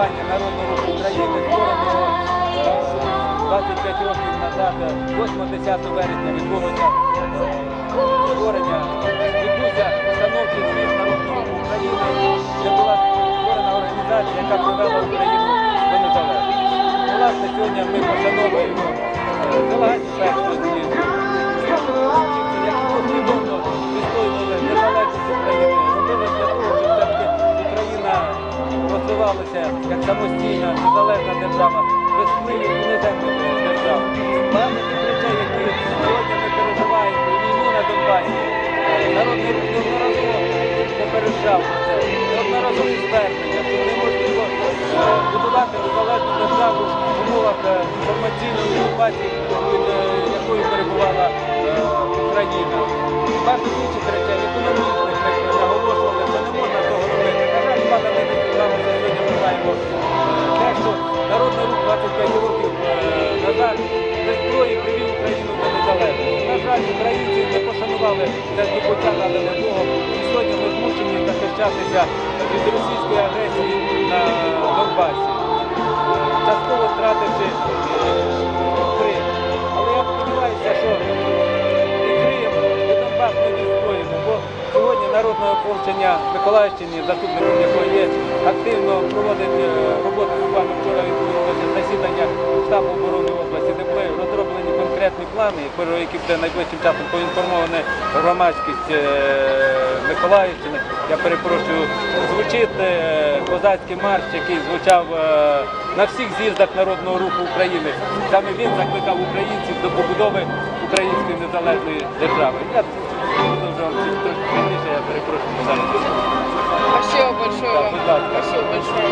Народного руху України, створеного е, 25 років назад, е, 8-10 вересня відбулося е, створення, відбувся установчий з'їзд Народного України, де була створена організація, яка привела Україну до незалежності. Власне, сьогодні ми пошановуємо як самостійна, незалежна держава, без впливів іноземних держав. Тих речей, які сьогодні ми переживаємо, війну на Донбасі, рух неодноразово попереджав це, неодноразові звернення, що неможливо будувати незалежну державу в умовах е, інформаційної окупації, е, якою перебувала е, Україна. Пошанували це здобуття надане Богом. І сьогодні ми змушені захищатися від російської агресії на Донбасі, частково втративши е, Крим. Але я сподіваюся, що і Крим, і Донбас ми відстоїмо, бо сьогодні народне ополчення Миколаївщини, заступником якої є, активно проводить е, роботу. Буквально вчора відбулося засідання штабу оборони конкретні плани, про які буде найближчим часом поінформована громадськість е, Миколаївщини. Я перепрошую, звучить е, козацький марш, який звучав е, на всіх з'їздах Народного руху України. Саме він закликав українців до побудови української незалежної держави. Я буду вже вам трошки пізніше, я перепрошую. Спасибо большое вам. Спасибо большое.